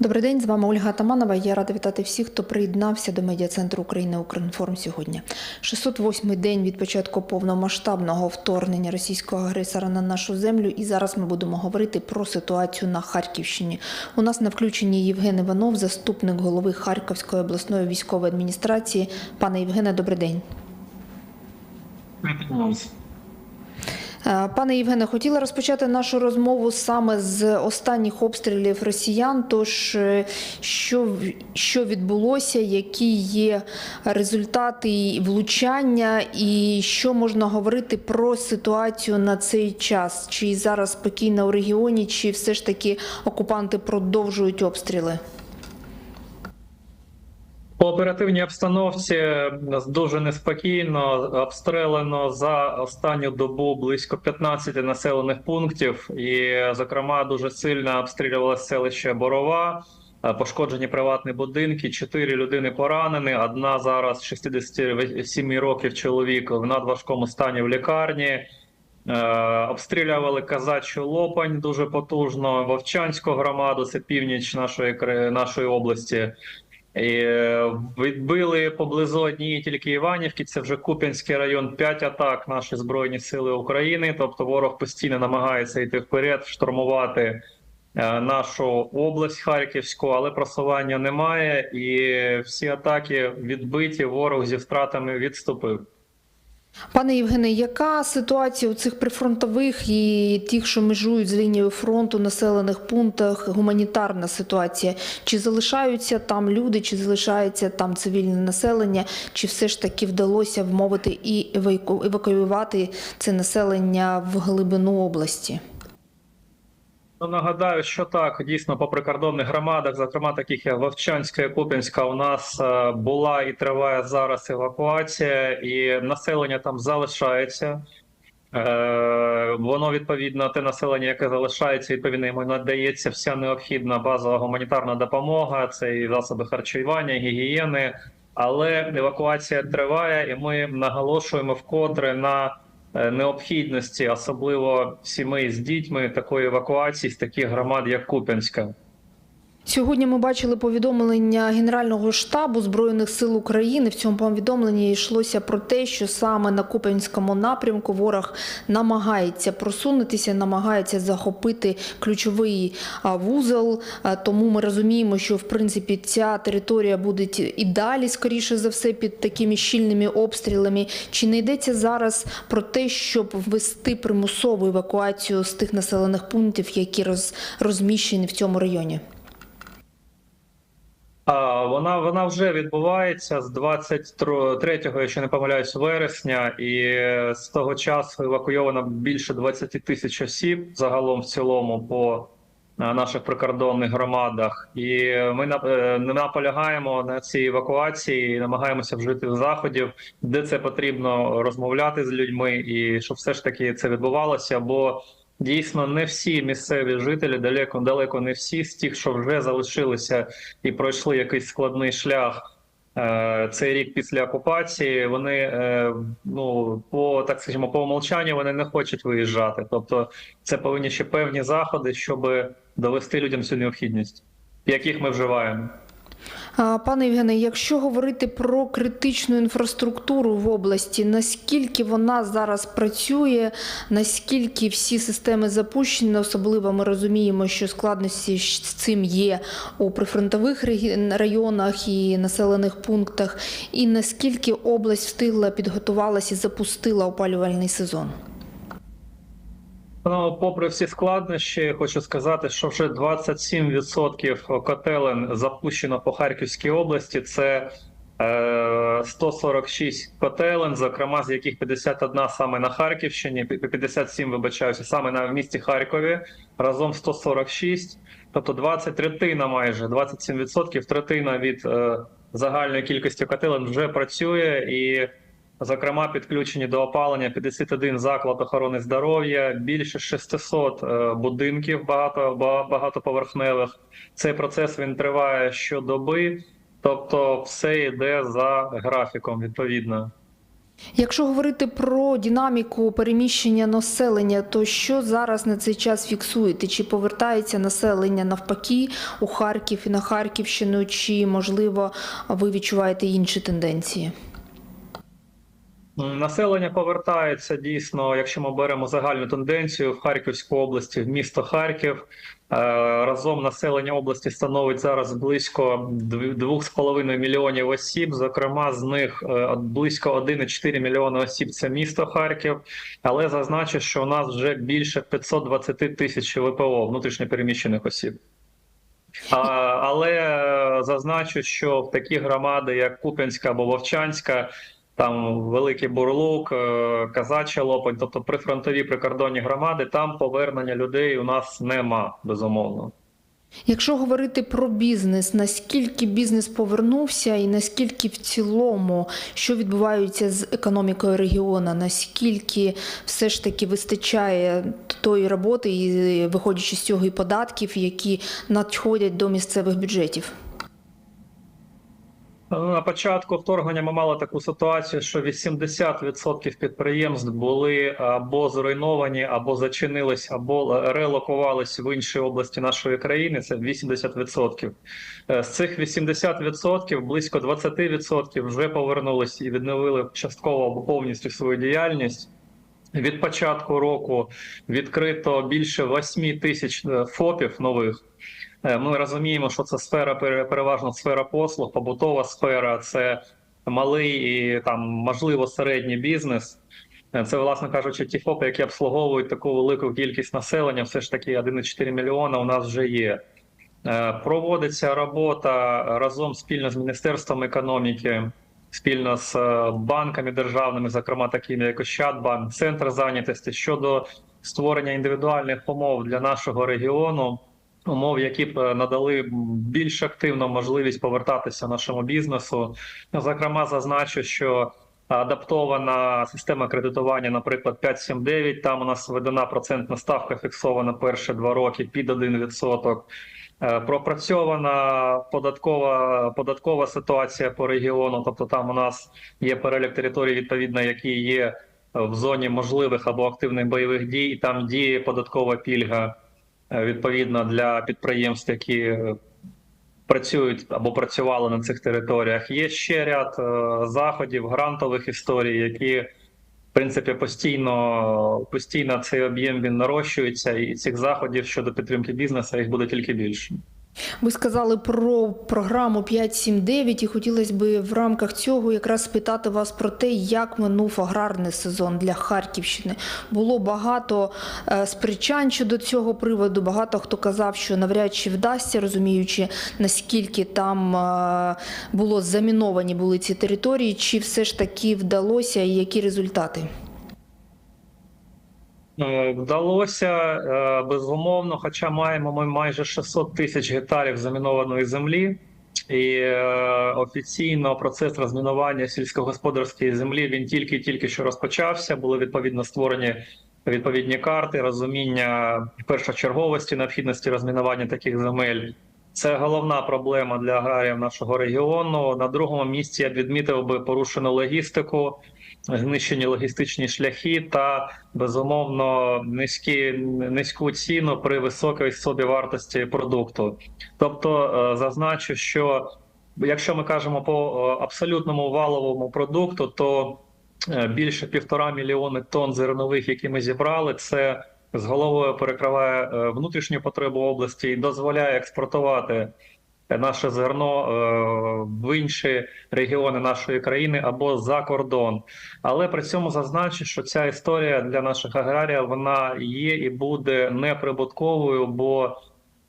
Добрий день, з вами Ольга Атаманова. Я рада вітати всіх, хто приєднався до медіа-центру України Укрінформ сьогодні. 608-й день від початку повномасштабного вторгнення російського агресора на нашу землю. І зараз ми будемо говорити про ситуацію на Харківщині. У нас на включенні Євген Іванов, заступник голови Харківської обласної військової адміністрації. Пане Євгене, добрий день. Е, Пане Євгене, хотіла розпочати нашу розмову саме з останніх обстрілів росіян. Тож е, що, що відбулося, які є результати влучання, і що можна говорити про ситуацію на цей час? Чи зараз спокійно у регіоні, чи все ж таки окупанти продовжують обстріли? По оперативній обстановці дуже неспокійно обстріляно за останню добу близько 15 населених пунктів, і, зокрема, дуже сильно обстрілювалося селище Борова. е, Пошкоджені приватні будинки, чотири людини поранені. Одна зараз 67 років чоловік в надважкому стані в лікарні. Е, Обстрілювали казачу Лопань дуже потужно, Вовчанську громаду, це північ нашої нашої області. І е, відбили поблизу однієї тільки Іванівки. Це вже Куп'янський район. П'ять атак наші збройні сили України. Тобто, ворог постійно намагається йти вперед, штурмувати е, нашу область Харківську, але просування немає. І всі атаки відбиті. Ворог зі втратами відступив. Пане Євгене, яка ситуація у цих прифронтових і тих, що межують з лінією фронту, населених пунктах, гуманітарна ситуація? Чи залишаються там люди, чи залишається там цивільне населення, чи все ж таки вдалося вмовити і еваку- евакуювати це населення в глибину області? Нагадаю, що так дійсно по прикордонних громадах, зокрема таких як Вовчанська і Куп'янська, у нас е, була і триває зараз евакуація, і населення там залишається. Е, Воно відповідно те населення, яке залишається, відповідно йому надається вся необхідна базова гуманітарна допомога. Це і засоби харчування, гігієни. Але евакуація триває, і ми наголошуємо вкотре на необхідності, особливо сімей з дітьми, такої евакуації з таких громад, як Куп'янська. Сьогодні ми бачили повідомлення Генерального штабу Збройних сил України. В цьому повідомленні йшлося про те, що саме на Куп'янському напрямку ворог намагається просунутися, намагається захопити ключовий вузол. Тому ми розуміємо, що в принципі ця територія буде і далі, скоріше за все, під такими щільними обстрілами. Чи не йдеться зараз про те, щоб ввести примусову евакуацію з тих населених пунктів, які роз, розміщені в цьому районі? Вона вона вже відбувається з 23-го, якщо не помиляюсь, вересня, і з того часу евакуйовано більше 20 тисяч осіб загалом в цілому по е, наших прикордонних громадах. І ми е, наполягаємо на цій евакуації, і намагаємося вжити заходів, де це потрібно розмовляти з людьми, і щоб все ж таки це відбувалося. Бо Дійсно, не всі місцеві жителі далеко далеко не всі з тих, що вже залишилися і пройшли якийсь складний шлях е, цей рік після окупації. Вони е, ну по так скажімо, по умолчанню вони не хочуть виїжджати. Тобто, це повинні ще певні заходи, щоб довести людям цю необхідність, яких ми вживаємо. Пане Євгене, якщо говорити про критичну інфраструктуру в області, наскільки вона зараз працює, наскільки всі системи запущені, особливо ми розуміємо, що складності з цим є у прифронтових районах і населених пунктах, і наскільки область встигла підготувалася і запустила опалювальний сезон? Ну, попри всі складнощі, хочу сказати, що вже 27% котелень запущено по Харківській області. Це е, 146 котелень, зокрема з яких 51 саме на Харківщині, пі- 57, вибачаюся, саме на місті Харкові, разом 146. Тобто 20 третина майже 27%, третина від е, загальної кількості котелень вже працює і. Зокрема, підключені до опалення 51 заклад охорони здоров'я, більше 600 е, будинків багато ба- багатоповерхневих. Цей процес він триває щодоби, тобто все йде за графіком відповідно. Якщо говорити про динаміку переміщення населення, то що зараз на цей час фіксуєте? Чи повертається населення навпаки у Харків і на Харківщину, чи можливо ви відчуваєте інші тенденції? Населення повертається дійсно, якщо ми беремо загальну тенденцію в Харківську області, в місто Харків. Е, Разом населення області становить зараз близько 2,5 мільйонів осіб. Зокрема, з них е, близько 1,4 мільйони осіб це місто Харків. Але зазначу, що у нас вже більше 520 тисяч ВПО внутрішньопереміщених осіб. А, але е, зазначу, що в такі громади, як Куп'янська або Вовчанська, там Великий Бурлук, е, Казача Лопань, тобто прифронтові прикордонні громади, там повернення людей у нас нема, безумовно. Якщо говорити про бізнес, наскільки бізнес повернувся, і наскільки в цілому що відбувається з економікою регіону, наскільки все ж таки вистачає тої роботи, і виходячи з цього і податків, які надходять до місцевих бюджетів? На початку вторгнення ми мали таку ситуацію, що 80% підприємств були або зруйновані, або зачинились, або релокувались в інші області нашої країни. Це 80%. Е, З цих 80% близько 20% вже повернулись і відновили частково або повністю свою діяльність. Від початку року відкрито більше 8 тисяч е, ФОПів нових. Е, Ми розуміємо, що це сфера пере- переважно сфера послуг, побутова сфера, це малий і там можливо середній бізнес. Е, Це, власне кажучи, ті ФОПи, які обслуговують таку велику кількість населення, все ж таки 1,4 мільйона у нас вже є. Проводиться робота разом спільно з Міністерством економіки, спільно з е, банками державними, зокрема такими як Ощадбанк, Центр зайнятості щодо створення індивідуальних умов для нашого регіону, умов, які б е, надали більш активну можливість повертатися нашому бізнесу. Зокрема, зазначу, що адаптована система кредитування, наприклад, 579, Там у нас введена процентна ставка фіксована перші два роки під 1%. Е, Пропрацьована податкова податкова ситуація по регіону. Тобто, там у нас є перелік територій, відповідно, які є в зоні можливих або активних бойових дій. І там діє податкова пільга е, відповідно для підприємств, які працюють або працювали на цих територіях. Є ще ряд е, заходів, грантових історій, які в принципі постійно постійно цей об'єм він нарощується, і цих заходів щодо підтримки бізнесу їх буде тільки більше. Ви сказали про програму 5.7.9 і хотілося б в рамках цього якраз спитати вас про те, як минув аграрний сезон для Харківщини. Було багато е, спричань щодо цього приводу. Багато хто казав, що навряд чи вдасться, розуміючи наскільки там е, було заміновані були ці території, чи все ж таки вдалося і які результати? Е, Вдалося е, безумовно, хоча маємо ми майже 600 тисяч гектарів замінованої землі, і е, офіційно процес розмінування сільськогосподарської землі він тільки-тільки що розпочався. Були відповідно створені відповідні карти, розуміння першочерговості необхідності розмінування таких земель. Це головна проблема для аграріїв нашого регіону. На другому місці я б відмітив би порушену логістику, знищені логістичні шляхи та безумовно низькі низьку ціну при високій собівартості продукту. Тобто е, зазначу, що якщо ми кажемо по е, абсолютному валовому продукту, то е, більше півтора мільйони тонн зернових, які ми зібрали, це з головою перекриває е, внутрішню потребу області і дозволяє експортувати наше зерно е, в інші регіони нашої країни або за кордон. Але при цьому зазначу, що ця історія для наших аграріїв вона є і буде неприбутковою, бо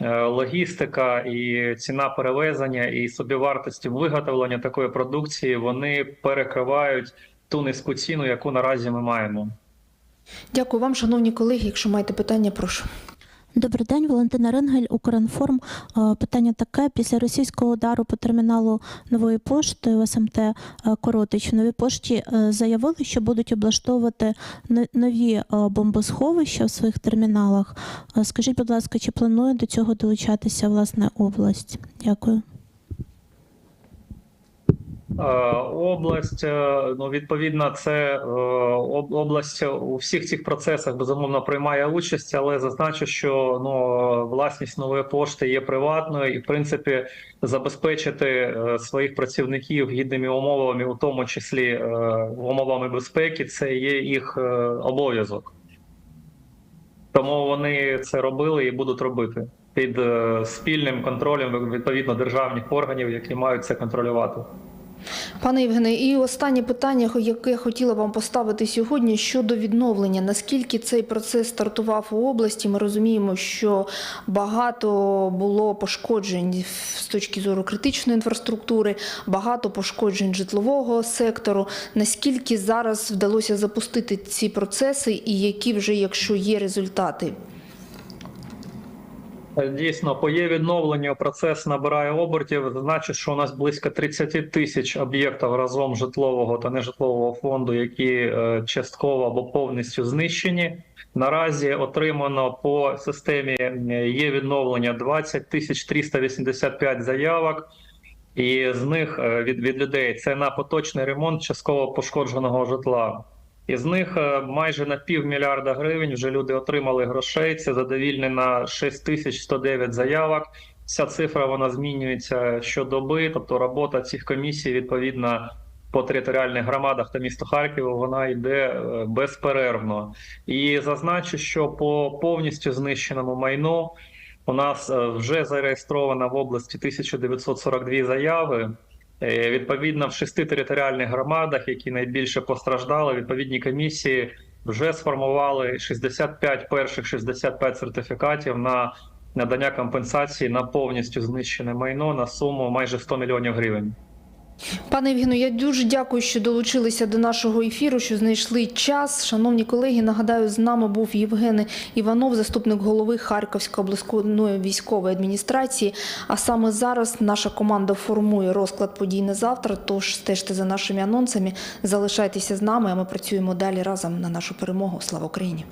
е, логістика і ціна перевезення і собівартості виготовлення такої продукції вони перекривають ту низьку ціну, яку наразі ми маємо. Дякую вам, шановні колеги. Якщо маєте питання, прошу. Добрий день, Валентина Ренгель, Укрінформ. Е, Питання таке: після російського удару по терміналу нової пошти в СМТ е, Коротич новій пошті е, заявили, що будуть облаштовувати нові бомбосховища в своїх терміналах. Скажіть, будь ласка, чи планує до цього долучатися власне область? Дякую. Е, Область, е, ну відповідно, це е, область у всіх цих процесах безумовно приймає участь, але зазначу, що ну власність нової пошти є приватною, і в принципі забезпечити своїх працівників гідними умовами, у тому числі умовами безпеки, це є їх обов'язок. Тому вони це робили і будуть робити під спільним контролем відповідно державних органів, які мають це контролювати. Пане Євгене, і останнє питання, яке я хотіла вам поставити сьогодні щодо відновлення. Наскільки цей процес стартував у області? Ми розуміємо, що багато було пошкоджень з точки зору критичної інфраструктури, багато пошкоджень житлового сектору. Наскільки зараз вдалося запустити ці процеси, і які вже, якщо є результати? Дійсно, по є відновленню процес набирає обертів. Значить, що у нас близько 30 тисяч об'єктів разом житлового та нежитлового фонду, які е, частково або повністю знищені. Наразі отримано по системі е, є відновлення 20 тисяч 385 заявок. І з них е, від, від людей це на поточний ремонт частково пошкодженого житла. Із них е, майже на півмільярда гривень вже люди отримали грошей. Це задовільнено 6109 заявок. Ця цифра вона змінюється щодоби. Тобто робота цих комісій відповідно по територіальних громадах та місту Харкову вона йде е, безперервно. І зазначу, що по повністю знищеному майну у нас е, вже зареєстровано в області 1942 заяви. Е, Відповідно, в шести територіальних громадах, які найбільше постраждали, відповідні комісії вже сформували 65 перших 65 сертифікатів на надання компенсації на повністю знищене майно на суму майже 100 мільйонів гривень. Пане Євгену, я дуже дякую, що долучилися до нашого ефіру, що знайшли час. Шановні колеги, нагадаю, з нами був Євген Іванов, заступник голови Харківської обласної військової адміністрації. А саме зараз наша команда формує розклад подій на завтра. Тож стежте за нашими анонсами, залишайтеся з нами. А ми працюємо далі разом на нашу перемогу. Слава Україні!